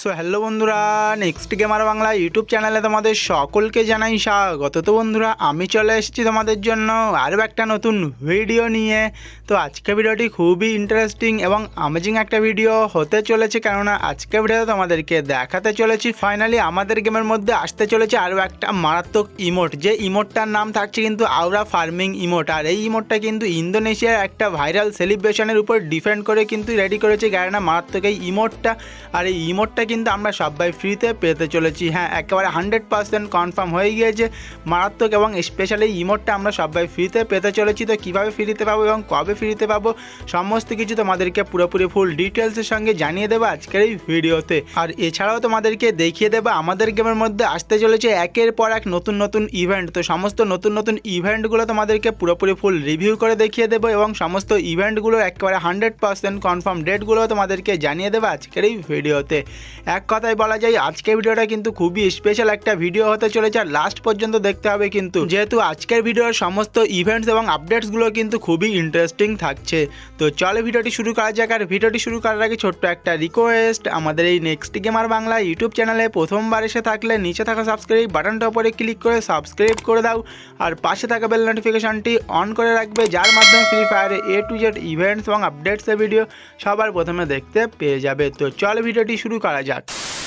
So hello বন্ধুরা next gamer Bangla YouTube চ্যানেলে তোমাদের সকলকে জানাই স্বাগত। তো বন্ধুরা, আমি চলে এসেছি তোমাদের জন্য আরও একটা নতুন ভিডিও নিয়ে। তো আজকে ভিডিওটি খুবই ইন্টারেস্টিং এবং আমেজিং একটা ভিডিও হতে চলেছে, কেননা আজকে ভিডিও তোমাদেরকে দেখাতে চলেছি। ফাইনালি আমাদের গেমের মধ্যে আসতে চলেছে আরও একটা মারাত্মক ইমোট যে ইমোটটার নাম থাকছে কিন্তু আউরা ফার্মিং ইমোট আর এই ইমোটটা কিন্তু ইন্দোনেশিয়ার একটা ভাইরাল সেলিব্রেশনের উপর ডিপেন্ড করে কিন্তু রেডি করেছে, কেননা মারাত্মক এই ইমোটটা আর এই ইমোটটা কিন্তু আমরা সবাই ফ্রিতে পেতে চলেছি। হ্যাঁ একেবারে হান্ড্রেড পার্সেন্ট কনফার্ম হয়ে গিয়েছে। মারাত্মক এবং স্পেশালি ইমোটটা আমরা সবাই ফ্রিতে পেতে চলেছি। তো কীভাবে ফ্রিতে পাবো এবং কবে ফ্রিতে পাবো, সমস্ত কিছু তোমাদেরকে পুরোপুরি ফুল ডিটেলসের সঙ্গে জানিয়ে দেবো আজকের এই ভিডিওতে আর এছাড়াও তোমাদেরকে দেখিয়ে দেবো, আমাদের গেমের মধ্যে আসতে চলেছে একের পর এক নতুন নতুন ইভেন্ট তো সমস্ত নতুন নতুন ইভেন্টগুলো তোমাদেরকে পুরোপুরি ফুল রিভিউ করে দেখিয়ে দেবো এবং সমস্ত ইভেন্টগুলো একেবারে হান্ড্রেড পার্সেন্ট কনফার্ম ডেটগুলো তোমাদেরকে জানিয়ে দেবো আজকের এই ভিডিওতে এক কথায় বলা যায়, আজকের ভিডিওটা কিন্তু খুবই স্পেশাল একটা ভিডিও হতে চলেছে আর লাস্ট পর্যন্ত দেখতে হবে কিন্তু। যেহেতু আজকের ভিডিওর সমস্ত ইভেন্টস এবং আপডেটসগুলো কিন্তু খুবই ইন্টারেস্টিং থাকছে। তো চলে ভিডিওটি শুরু করা যাক আর ভিডিওটি শুরু করার আগে ছোট্ট একটা রিকোয়েস্ট আমাদের এই নেক্সট গেমার বাংলা ইউটিউব চ্যানেলে প্রথমবার এসে থাকলে নিচে থাকা সাবস্ক্রাইব বাটনটা উপরে ক্লিক করে সাবস্ক্রাইব করে দাও আর পাশে থাকা বেল নোটিফিকেশনটি অন করে রাখবে, যার মাধ্যমে ফ্রি ফায়ারে এ টু জেড ইভেন্টস এবং আপডেটসের ভিডিও সবার প্রথমে দেখতে পেয়ে যাবে। তো চল ভিডিওটি শুরু করা যাক। তো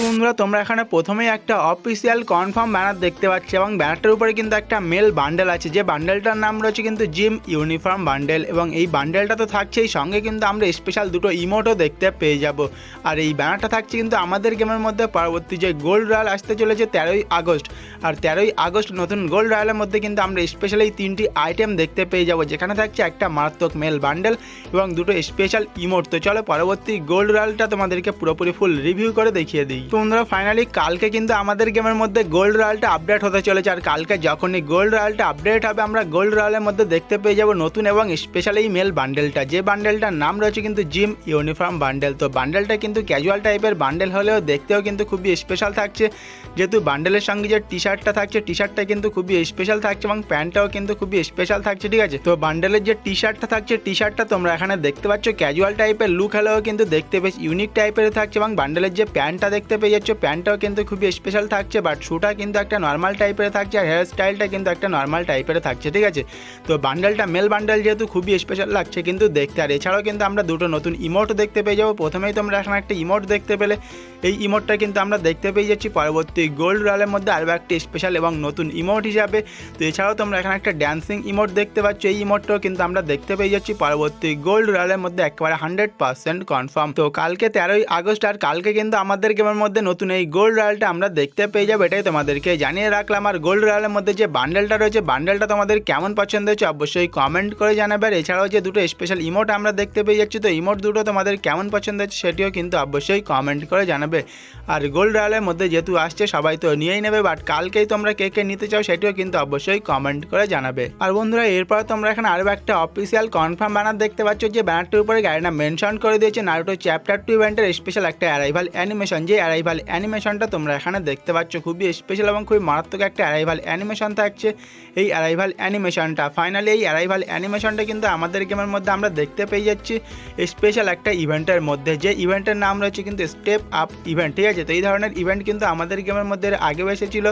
বন্ধুরা, তোমরা এখানে প্রথমেই একটা অফিসিয়াল কনফার্ম ব্যানার দেখতে পাচ্ছ এবং ব্যানারটার উপরে কিন্তু একটা মেল বান্ডেল আছে। যে বান্ডেলটার নাম রয়েছে কিন্তু জিম ইউনিফর্ম বান্ডেল এবং এই বান্ডেলটা তো থাকছেই। সঙ্গে কিন্তু আমরা স্পেশাল দুটো ইমোটও দেখতে পেয়ে যাব। আর এই ব্যানারটা থাকছে কিন্তু আমাদের গেমের মধ্যে পরবর্তী যে গোল্ড রয়্যাল আসতে চলেছে তেরোই আগস্ট। আর তেরোই আগস্ট নতুন গোল্ড রয়্যালের মধ্যে কিন্তু আমরা স্পেশাল এই তিনটি আইটেম দেখতে পেয়ে যাব। যেখানে থাকছে একটা মারাত্মক মেল বান্ডেল এবং দুটো স্পেশাল ইমোট তো চলো পরবর্তী গোল্ড রয়্যালটা তোমাদেরকে পুরোপুরি ফুল রিভিউ করে দেখিয়ে দিই। বন্ধুরা ফাইনালি কালকে কিন্তু আমাদের গেমের মধ্যে গোল্ড রয়্যালটা আপডেট হতে চলেছে। আর কালকে যখনই গোল্ড রয়্যালটা আপডেট হবে, আমরা গোল্ড রয়্যালের মধ্যে দেখতে পেয়ে যাব নতুন এবং স্পেশাল মেল বান্ডেলটা যে বান্ডেলটার নাম রয়েছে কিন্তু জিম ইউনিফর্ম বান্ডেল তো বান্ডেলটা কিন্তু ক্যাজুয়াল টাইপের বান্ডেল হলেও দেখতেও কিন্তু খুবই স্পেশাল থাকছে। যেহেতু বান্ডেলের সঙ্গে যে টি শার্টটা থাকছে টি শার্টটা কিন্তু খুবই স্পেশাল থাকছে এবং প্যান্টটাও কিন্তু খুবই স্পেশাল থাকছে, ঠিক আছে? তো বান্ডেলের যে টি শার্টটা থাকছে টি শার্টটা তোমরা এখানে দেখতে পাচ্ছ। ক্যাজুয়াল টাইপের লুক হলেও কিন্তু দেখতে বেশ ইউনিক টাইপের থাকছে এবং বান্ডেলের যে প্যান্টটা দেখতে পেয়ে যাচ্ছ। প্যান্টটাও কিন্তু খুবই স্পেশাল থাকছে বাট শুটা কিন্তু একটা নর্মাল টাইপের থাকছে, আর হেয়ার স্টাইলটা কিন্তু একটা নর্মাল টাইপের থাকছে, ঠিক আছে? তো বান্ডেলটা মেল বান্ডেল যেহেতু খুবই স্পেশাল লাগছে কিন্তু দেখতে, আর এছাড়াও কিন্তু আমরা দুটো নতুন ইমোট দেখতে পেয়ে যাব। প্রথমেই তোমরা এখানে একটা ইমোট দেখতে পেলে। এই ইমোটটা কিন্তু আমরা দেখতে পেয়ে যাচ্ছি পরবর্তী গোল্ড রয়্যালের মধ্যে আরও একটি স্পেশাল এবং নতুন ইমোট হিসাবে। তো এছাড়াও তোমরা এখানে একটা ড্যান্সিং ইমোট দেখতে পাচ্ছ। এই ইমোটটাও কিন্তু আমরা দেখতে পেয়ে যাচ্ছি পরবর্তী গোল্ড রয়্যালের মধ্যে একেবারে হান্ড্রেড পার্সেন্ট কনফার্ম তো কালকে তেরোই আগস্ট, আর কালকে কিন্তু আমাদের গেমের মধ্যে নতুন এই গোল্ড রয়্যালটা আমরা দেখতে পেয়ে যাব, এটাই তোমাদেরকে জানিয়ে রাখলাম। আর গোল্ড রয়্যালের মধ্যে যে বান্ডেলটা রয়েছে বান্ডেলটা তোমাদের কেমন পছন্দ হয়েছে অবশ্যই কমেন্ট করে জানাবে। এছাড়াও যে দুটো স্পেশাল ইমোট আমরা দেখতে পেয়ে যাচ্ছি, তো ইমোট দুটো তোমাদের কেমন পছন্দ হচ্ছে সেটিও কিন্তু অবশ্যই কমেন্ট করে জানাবে। আর গোল্ড রয়্যালের মধ্যে যেহেতু আসছে, সবাই তো নিয়েই নেবে বাট কালকেই তোমরা কে কে নিতে চাও সেটিও কিন্তু অবশ্যই কমেন্ট করে জানাবে। আর বন্ধুরা, এরপর তোমরা এখানে আরও একটা অফিসিয়াল কনফার্ম ব্যানার দেখতে পাচ্ছ, যে ব্যানারটির উপরে গাড়িটা মেনশন করে দিয়েছে নারুটো চ্যাপ্টার টু ইভেন্টের স্পেশাল একটা অ্যারাইভাল অ্যানিমেশন যে অ্যানিমেশনটা তোমরা এখানে দেখতে পাচ্ছ। খুবই স্পেশাল এবং খুবই মারাত্মক একটা অ্যারাইভাল অ্যানিমেশন থাকছে। এই অ্যারাইভাল অ্যানিমেশনটা ফাইনালি এই অ্যারাইভাল অ্যানিমেশনটা কিন্তু আমাদের গেমের মধ্যে আমরা দেখতে পেয়ে যাচ্ছি। স্পেশাল একটা ইভেন্টের মধ্যে, যে ইভেন্টের নাম রয়েছে কিন্তু স্টেপ আপ ইভেন্ট ঠিক আছে? তো এই ধরনের ইভেন্ট কিন্তু আমাদের গেমের মধ্যে আগেও এসেছিল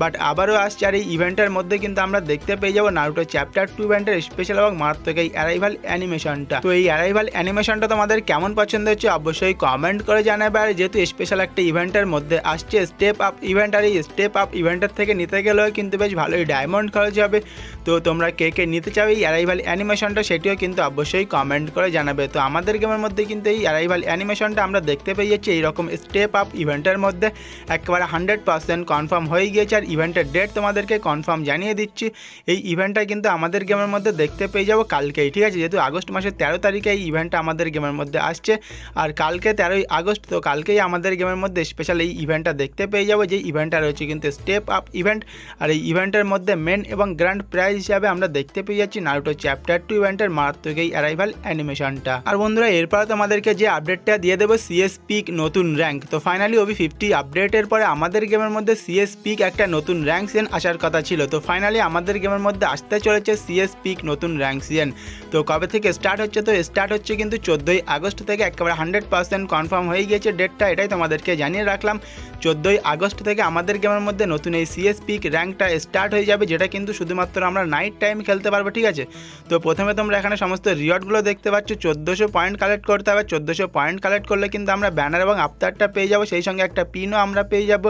বাট আবারও আসছে আর এই ইভেন্টের মধ্যে কিন্তু আমরা দেখতে পেয়ে যাব নারুটো চ্যাপ্টার টু ইভেন্টের স্পেশাল এবং মারাত্মক এই অ্যারাইভাল অ্যানিমেশনটা তো এই অ্যারাইভাল অ্যানিমেশনটা তোমাদের কেমন পছন্দ হচ্ছে অবশ্যই কমেন্ট করে জানাবে, আর যেহেতু স্পেশাল একটা ইভেন্টের মধ্যে আসছে। স্টেপ আপ ইভেন্ট আর এই স্টেপ আপ ইভেন্টের থেকে নিতে গেলেও কিন্তু বেশ ভালোই ডায়মন্ড খরচ হবে। তো তোমরা কে কে নিতে চাও এই অ্যারাইভাল অ্যানিমেশনটা সেটিও কিন্তু অবশ্যই কমেন্ট করে জানাবে। তো আমাদের গেমের মধ্যে কিন্তু এই অ্যারাইভাল অ্যানিমেশনটা আমরা দেখতে পেয়ে যাচ্ছি এইরকম স্টেপ আপ ইভেন্টের মধ্যে। একেবারে হান্ড্রেড পার্সেন্ট কনফার্ম হয়ে গিয়েছে আর ইভেন্টের ডেট তোমাদেরকে কনফার্ম জানিয়ে দিচ্ছি। এই ইভেন্টটা কিন্তু আমাদের গেমের মধ্যে দেখতে পেয়ে যাব কালকেই, ঠিক আছে? যেহেতু আগস্ট মাসের তেরো তারিখে এই ইভেন্টটা আমাদের গেমের মধ্যে আসছে। আর কালকে তেরোই আগস্ট, তো কালকেই আমাদের গেমের মধ্যে স্পেশাল এই ইভেন্টটা দেখতে পেয়ে যাব। যে ইভেন্টটা রয়েছে কিন্তু স্টেপ আপ ইভেন্ট আর এই ইভেন্টের মধ্যে মেন এবং গ্র্যান্ড প্রাইজ হিসাবে আমরা দেখতে পেয়ে যাচ্ছি নারুটো চ্যাপ্টার টু ইভেন্টের মারাত্মক এই অ্যারাইভাল অ্যানিমেশনটা আর বন্ধুরা, এরপরে তোমাদেরকে যে আপডেটটা দিয়ে দেবো সিএস পিক নতুন র্যাঙ্ক তো ফাইনালি ওবি ফিফটি আপডেটের পরে আমাদের গেমের মধ্যে সিএস পিক একটা নতুন র্যাঙ্ক সিএন আসার কথা ছিল। তো ফাইনালি আমাদের গেমের মধ্যে আসতে চলেছে সিএস পিক নতুন র্যাঙ্ক সিএন তো কবে থেকে স্টার্ট হচ্ছে? তো স্টার্ট হচ্ছে কিন্তু চোদ্দোই আগস্ট থেকে একেবারে হান্ড্রেড পার্সেন্ট কনফার্ম হয়ে গিয়েছে ডেটটা এটাই তোমাদেরকে জানিয়ে রাখলাম, চোদ্দোই আগস্ট থেকে আমাদের গেমের মধ্যে নতুন এই সিএস পিক র্যাঙ্কটা স্টার্ট হয়ে যাবে, যেটা কিন্তু শুধুমাত্র আমরা নাইট টাইম খেলতে পারব, ঠিক আছে? তো প্রথমে তোমরা এখানে সমস্ত রিওয়ার্ডগুলো দেখতে পাচ্ছ, চোদ্দোশো পয়েন্ট কালেক্ট করতে হবে, চোদ্দোশো পয়েন্ট কালেক্ট করলে কিন্তু আমরা ব্যানার এবং আফতারটা পেয়ে যাব, সেই সঙ্গে একটা পিনও আমরা পেয়ে যাব,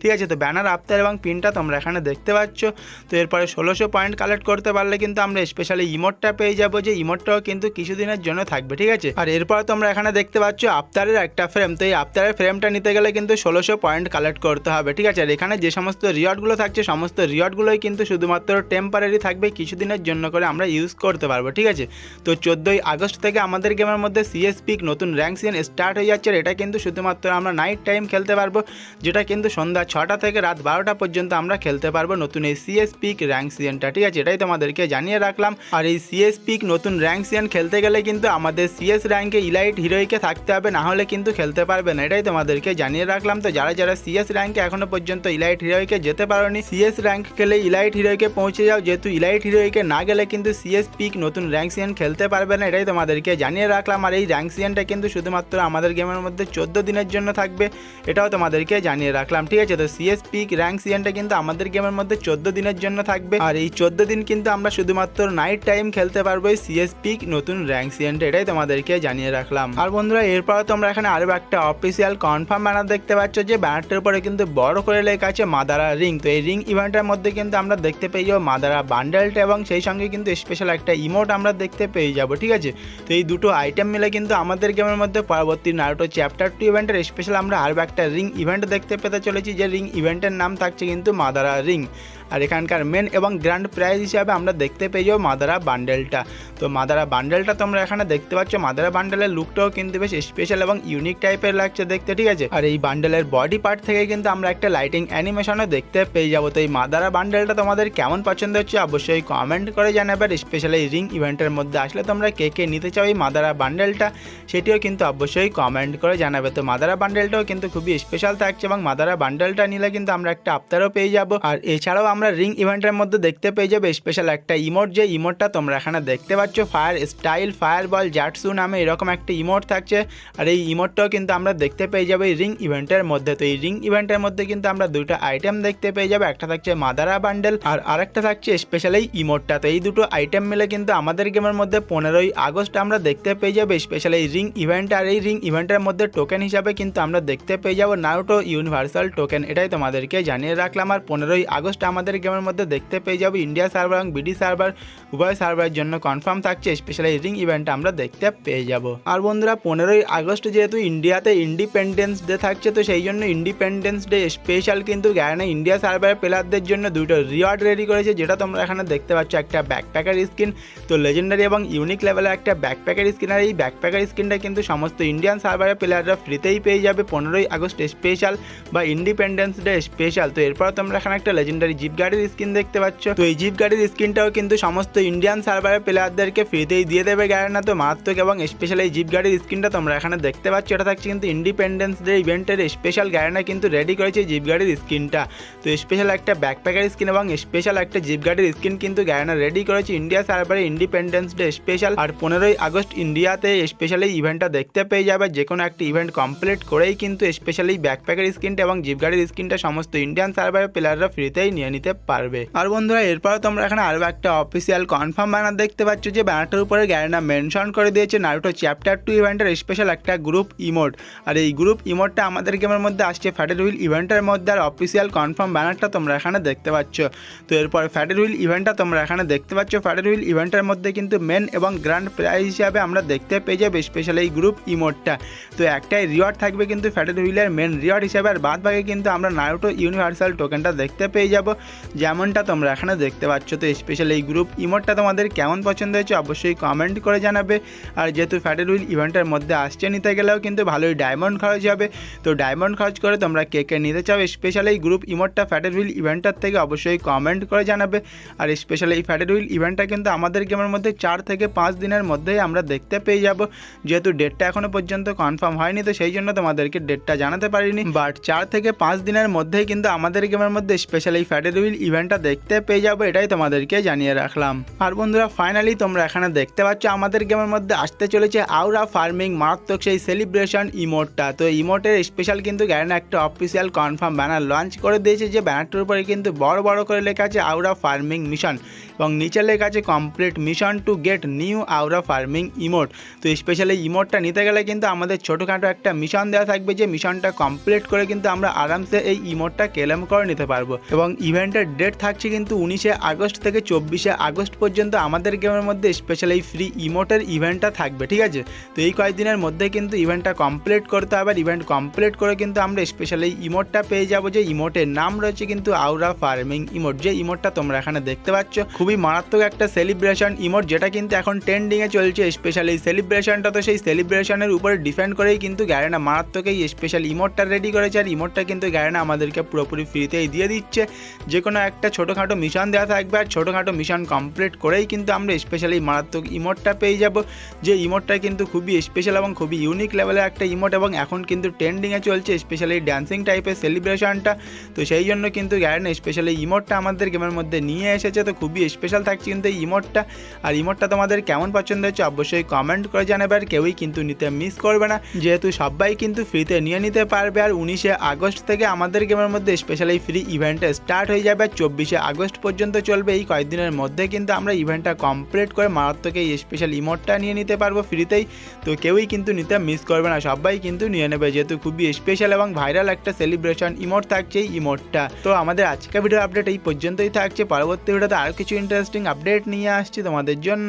ঠিক আছে? তো ব্যানার আফতার এবং পিনটা তোমরা এখানে দেখতে পাচ্ছ। তো এরপরে ষোলোশো পয়েন্ট কালেক্ট করতে পারলে কিন্তু আমরা স্পেশালি ইমোটটা পেয়ে যাব, যে ইমোটটাও কিন্তু কিছুদিনের জন্য থাকবে, ঠিক আছে? আর এরপর তোমরা এখানে দেখতে পাচ্ছ আফতারের একটা ফ্রেম তো এই আফতারের ফ্রেমটা নিতে গেলে কিন্তু ষোলোশো পয়েন্ট কালেক্ট করতে হবে, ঠিক আছে? আর এখানে যে সমস্ত রিওয়ার্ডগুলো থাকছে, সমস্ত রিওয়ার্ডগুলোই কিন্তু শুধুমাত্র টেম্পারারি থাকবে, কিছুদিনের জন্য করে আমরা ইউজ করতে পারব, ঠিক আছে? তো চোদ্দোই আগস্ট থেকে আমাদের গেমের মধ্যে সিএস পিক নতুন র্যাঙ্ক সিজন স্টার্ট হয়ে যাচ্ছে, আর এটা কিন্তু শুধুমাত্র আমরা নাইট টাইম খেলতে পারব, যেটা কিন্তু সন্ধ্যা ছটা থেকে রাত বারোটা পর্যন্ত আমরা খেলতে পারব নতুন এই সিএস পিক র্যাঙ্ক সিজনটা ঠিক আছে? এটাই তোমাদেরকে জানিয়ে রাখলাম। আর এই সিএস পিক নতুন র্যাঙ্ক সিজন খেলতে গেলে কিন্তু আমাদের সিএস র্যাঙ্কে ইলাইট হিরোইকে থাকতে হবে, না হলে কিন্তু খেলতে পারবে না, এটাই তোমাদেরকে জানিয়ে রাখলাম তো যারা যারা সিএস র্যাঙ্কে এখনও পর্যন্ত ইলাইট হিরোইকে যেতে পারোনি সিএস র্যাঙ্ক খেলে ইলাইট হিরোইকে পৌঁছে যাও। যেহেতু ইলাইট হিরোইকে না গেলে কিন্তু সিএস পিক নতুন র্যাঙ্ক সিজন খেলতে পারবে না, এটাই তোমাদেরকে জানিয়ে রাখলাম। আর এই র্যাঙ্ক সিজনটা কিন্তু শুধুমাত্র আমাদের গেমের মধ্যে চোদ্দ দিনের জন্য থাকবে, এটাও তোমাদেরকে জানিয়ে রাখলাম। ঠিক আছে, তো সিএস পিক র্যাঙ্ক সিজনটা কিন্তু আমাদের গেমের মধ্যে চোদ্দ দিনের জন্য থাকবে। আর এই চোদ্দ দিন কিন্তু আমরা শুধুমাত্র নাইট টাইম খেলতে পারব এই সিএস পিক নতুন র্যাঙ্ক সিজনটা এটাই তোমাদেরকে জানিয়ে রাখলাম। আর বন্ধুরা এরপর তোমরা এখানে আরও একটা অফিসিয়াল কনফার্ম ব্যানার দেখতে পাচ্ছ যে ব্যানারটার উপরে কিন্তু বড় করে লেখা আছে মাদারা রিং। তো এই রিং ইভেন্টের মধ্যে কিন্তু আমরা দেখতে পেয়ে যাব মাদারা বান্ডেলটা এবং সেই সঙ্গে কিন্তু স্পেশাল একটা ইমোট আমরা দেখতে পেয়ে যাব, ঠিক আছে? তো এই দুটো আইটেম মিলে কিন্তু আমাদের গেমের মধ্যে পরবর্তী নারুটো চ্যাপ্টার টু ইভেন্টের স্পেশাল আমরা আরও একটা রিং ইভেন্ট দেখতে পেতে চলেছি। যে রিং ইভেন্টের নাম থাকছে কিন্তু মাদারা রিং। আর এখানকার মেন এবং গ্র্যান্ড প্রাইজ হিসাবে আমরা দেখতে পেয়ে যাব মাদারা বান্ডেলটা তো মাদারা বান্ডেলটা তোমরা এখানে দেখতে পাচ্ছ। মাদারা বান্ডেলের লুকটাও কিন্তু বেশ স্পেশাল এবং ইউনিক টাইপের লাগছে দেখতে, ঠিক আছে? আর এই বান্ডেলের বডি পার্ট থেকে কিন্তু আমরা একটা লাইটিং অ্যানিমেশনও দেখতে পেয়ে যাব। তো এই মাদারা বান্ডেলটা তোমাদের কেমন পছন্দ হচ্ছে অবশ্যই কমেন্ট করে জানাবে। আর স্পেশাল এই রিং ইভেন্টের মধ্যে আসলে তোমরা কে কে নিতে চাও এই মাদারা বান্ডেলটা সেটিও কিন্তু অবশ্যই কমেন্ট করে জানাবে। তো মাদারা বান্ডেলটাও কিন্তু খুবই স্পেশাল থাকছে এবং মাদারা বান্ডেলটা নিলে কিন্তু আমরা একটা আফতারও পেয়ে যাব। আর এছাড়াও আমরা রিং ইভেন্টের মধ্যে দেখতে পেয়ে যাবে স্পেশাল একটা ইমোট যে ইমোটটা তোমরা এখানে দেখতে পাচ্ছ fire style fire ball jutsu নামে এরকম একটা ইমোট থাকছে। আর এই ইমোটটাও কিন্তু আমরা দেখতে পেয়ে যাব এই রিং ইভেন্টের মধ্যে। তো এই রিং ইভেন্টের মধ্যে কিন্তু আমরা দুটো আইটেম দেখতে পেয়ে যাব। একটা থাকছে মাদারা বান্ডেল আর আরেকটা থাকছে স্পেশাল এই ইমোটটা তো এই দুটো আইটেম মিলে কিন্তু আমাদের গেমের মধ্যে পনেরোই আগস্ট আমরা দেখতে পেয়ে যাব স্পেশাল এই রিং ইভেন্ট আর এই রিং ইভেন্টের মধ্যে টোকেন হিসাবে কিন্তু আমরা দেখতে পেয়ে যাব নারুটো ইউনিভার্সাল টোকেন এটাই তোমাদেরকে জানিয়ে রাখলাম। আর পনেরোই আগস্ট আমাদের গেমের মধ্যে দেখতে পেয়ে যাব। ইন্ডিয়া সার্ভার এবং বিডি সার্ভার, উভয় সার্ভারের জন্য কনফার্ম থাকছে স্পেশাল রিং ইভেন্ট আমরা দেখতে পেয়ে যাব। আর বন্ধুরা, পনেরোই আগস্ট যেহেতু ইন্ডিয়াতে ইন্ডিপেন্ডেন্স ডে থাকছে, তো সেই জন্য ইন্ডিপেন্ডেন্স ডে স্পেশাল কিন্তু গ্যারানে ইন্ডিয়া সার্ভারের প্লেয়ারদের জন্য দুটো রিওয়ার্ড রেডি করেছে, যেটা তোমরা এখানে দেখতে পাচ্ছ। একটা ব্যাকপ্যাকার স্কিন তো লেজেন্ডারি এবং ইউনিক লেভেলের একটা ব্যাকপ্যাকার স্কিন আর এই ব্যাকপ্যাকার স্কিনটা কিন্তু সমস্ত ইন্ডিয়ান সার্ভারের প্লেয়াররা ফ্রিতেই পেয়ে যাবে পনেরোই আগস্ট স্পেশাল বা ইন্ডিপেন্ডেন্স ডে স্পেশাল তো এরপর তোমরা এখানে একটা লেজেন্ডারি জিপ গাড়ির স্কিন দেখতে পাচ্ছ। তো এই জিপ গাড়ির স্কিনটাও কিন্তু সমস্ত ইন্ডিয়ান সার্ভারের প্লেয়ারদেরকে ফ্রিতেই দিয়ে দেবে গ্যারানা তো মারাত্মক এবং স্পেশাল এই জিপ গাড়ির স্কিনটা তোমরা এখানে দেখতে পাচ্ছ। এটা থাকছে কিন্তু ইন্ডিপেন্ডেন্স ডে ইভেন্টের স্পেশাল গ্যারানা কিন্তু রেডি করেছে জিপ গাড়ির স্কিনটা তো স্পেশাল একটা ব্যাকপ্যাকার স্কিন এবং স্পেশাল একটা জিপ গাড়ির স্কিন কিন্তু গ্যারানা রেডি করেছে ইন্ডিয়া সার্ভারে ইন্ডিপেন্ডেন্স ডে স্পেশাল আর পনেরোই আগস্ট ইন্ডিয়াতে স্পেশালি ইভেন্টটা দেখতে পেয়ে যাবে। যে কোনো একটা ইভেন্ট কমপ্লিট করেই কিন্তু স্পেশালি ব্যাকপ্যাকার স্কিনটা এবং জিপ গাড়ির স্কিনটা সমস্ত ইন্ডিয়ান সার্ভারের প্লেয়াররা ফ্রিতেই নিয়ে নিতে পারবে। আর বন্ধুরা এরপর তোমরা এখানে আরও একটা অফিসিয়াল কনফার্ম ব্যানার দেখতে পাচ্ছ যে ব্যানারটার উপরে গ্যারেনা মেনশন করে দিয়েছে নারুটো চ্যাপ্টার টু ইভেন্টের স্পেশাল একটা গ্রুপ ইমোট আর এই গ্রুপ ইমোটটা আমাদের গেমের মধ্যে আসছে ফ্যাটের হুইল ইভেন্টের মধ্যে আর অফিসিয়াল কনফার্ম ব্যানারটা তোমরা এখানে দেখতে পাচ্ছ। তো এরপর ফ্যাটের হুইল ইভেন্টটা তোমরা এখানে দেখতে পাচ্ছ। ফ্যাটের হুইল ইভেন্টের মধ্যে কিন্তু মেন এবং গ্র্যান্ড প্রাইজ হিসাবে আমরা দেখতে পেয়ে যাব স্পেশাল এই গ্রুপ ইমোটটা তো একটাই রিওয়ার্ড থাকবে কিন্তু ফ্যাটের হুইলের মেন রিওয়ার্ড হিসাবে। আর বাদ বাকি কিন্তু আমরা নারুটো ইউনিভার্সাল টোকেনটা দেখতে পেয়ে যাব। যেমনটা তোমরা এখানে দেখতে পাচ্ছ, তো স্পেশাল এই গ্রুপ ইমোটটা তোমাদের কেমন পছন্দ হয়েছে অবশ্যই কমেন্ট করে জানাবে। আর যেহেতু ফ্যাটের হুইল ইভেন্টের মধ্যে আসছে, নিতে গেলেও কিন্তু ভালোই ডায়মন্ড খরচ হবে। তো ডায়মন্ড খরচ করে তোমরা কে কে নিতে চাও স্পেশাল এই গ্রুপ ইমোটটা ফ্যাটের হুইল ইভেন্টটার থেকে অবশ্যই কমেন্ট করে জানাবে। আর স্পেশাল এই ফ্যাটের হুইল ইভেন্টটা কিন্তু আমাদের গেমের মধ্যে চার থেকে পাঁচ দিনের মধ্যেই আমরা দেখতে পেয়ে যাব। যেহেতু ডেটটা এখনও পর্যন্ত কনফার্ম হয়নি, তো সেই জন্য তোমাদেরকে ডেটটা জানাতে পারিনি। বাট চার থেকে পাঁচ দিনের মধ্যেই কিন্তু আমাদের গেমের মধ্যে স্পেশাল এই ফ্যাটের হুইল ইভেন্টটা দেখতে পেয়ে যাব, এটাই তোমাদেরকে জানিয়ে রাখলাম। আর বন্ধুরা ফাইনালি তোমরা এখানে দেখতে পাচ্ছ, আমাদের গেমের মধ্যে আসতে চলেছে আউরা ফার্মিং মারাত্মক সেই সেলিব্রেশন ইমোটটা তো ইমোটের স্পেশাল কিন্তু গ্যারেনা একটা অফিসিয়াল কনফার্ম ব্যানার লঞ্চ করে দিয়েছে, যে ব্যানারটার উপরে কিন্তু বড় বড় করে লেখা আছে আউরা ফার্মিং মিশন এবং নিচে লেখা আছে complete mission to get new aura farming emote তো স্পেশালি ইমোটটা নিতে গেলে কিন্তু আমাদের ছোটোখাটো একটা মিশন দেওয়া থাকবে, যে মিশনটা কমপ্লিট করে কিন্তু আমরা আরামসে এই ইমোটটা ক্লেম করে নিতে পারব। এবং ইভেন্টের ডেট থাকছে কিন্তু উনিশে আগস্ট থেকে চব্বিশে আগস্ট পর্যন্ত আমাদের গেমের মধ্যে স্পেশাল এই ফ্রি ইমোটের ইভেন্টটা থাকবে, ঠিক আছে? তো এই কয়েকদিনের মধ্যে কিন্তু ইভেন্টটা কমপ্লিট করতে হবে আর ইভেন্ট কমপ্লিট করে কিন্তু আমরা স্পেশাল এই ইমোটটা পেয়ে যাব। যে ইমোটের নাম রয়েছে কিন্তু আউরা ফার্মিং ইমোট যে ইমোটটা তোমরা এখানে দেখতে পাচ্ছ, খুবই মারাত্মক একটা সেলিব্রেশন ইমোট যেটা কিন্তু এখন ট্রেন্ডিংয়ে চলছে স্পেশাল এই সেলিব্রেশনটা তো সেই সেলিব্রেশনের উপরে ডিপেন্ড করেই কিন্তু গ্যারেনা মারাত্মক এই স্পেশাল ইমোটটা রেডি করেছে। আর ইমোটটা কিন্তু গ্যারেনা আমাদেরকে পুরোপুরি ফ্রিতেই দিয়ে দিচ্ছে। যে কোনো একটা ছোটোখাটো মিশন দেওয়া থাকবে আর ছোটোখাটো মিশন কমপ্লিট করেই কিন্তু আমরা স্পেশালি মারাত্মক ইমোটটা পেয়ে যাব। যে ইমোটটা কিন্তু খুবই স্পেশাল এবং খুবই ইউনিক লেভেলের একটা ইমোট এবং এখন কিন্তু ট্রেন্ডিংয়ে চলছে স্পেশালি ড্যান্সিং টাইপের সেলিব্রেশনটা তো সেই জন্য কিন্তু গ্যারেন স্পেশালি ইমোটটা আমাদের গেমের মধ্যে নিয়ে এসেছে। তো খুবই স্পেশাল থাকছে কিন্তু এই ইমোটটা আর ইমোটটা তোমাদের কেমন পছন্দ হচ্ছে অবশ্যই কমেন্ট করে জানাবে আর কেউই কিন্তু নিতে মিস করবে না। যেহেতু সবাই কিন্তু ফ্রিতে নিয়ে নিতে পারবে। আর উনিশে আগস্ট থেকে আমাদের গেমের মধ্যে স্পেশালি ফ্রি ইভেন্টটা স্টার্ট হয়ে যাবে। আর চব্বিশে আগস্ট পর্যন্ত চলবে। এই কয়েকদিনের মধ্যে কিন্তু আমরা ইভেন্টটা কমপ্লিট করে মারাত্মক এই স্পেশাল ইমোটটা নিয়ে নিতে পারব ফ্রিতেই তো কেউই কিন্তু নিতে মিস করবে না, সবাই কিন্তু নিয়ে নেবে। যেহেতু খুবই স্পেশাল এবং ভাইরাল একটা সেলিব্রেশন ইমোট থাকছে এই ইমোটটা তো আমাদের আজকে ভিডিও আপডেট এই পর্যন্তই থাকছে। পরবর্তী ভিডিওতে আরও কিছু ইন্টারেস্টিং আপডেট নিয়ে আসছি তোমাদের জন্য।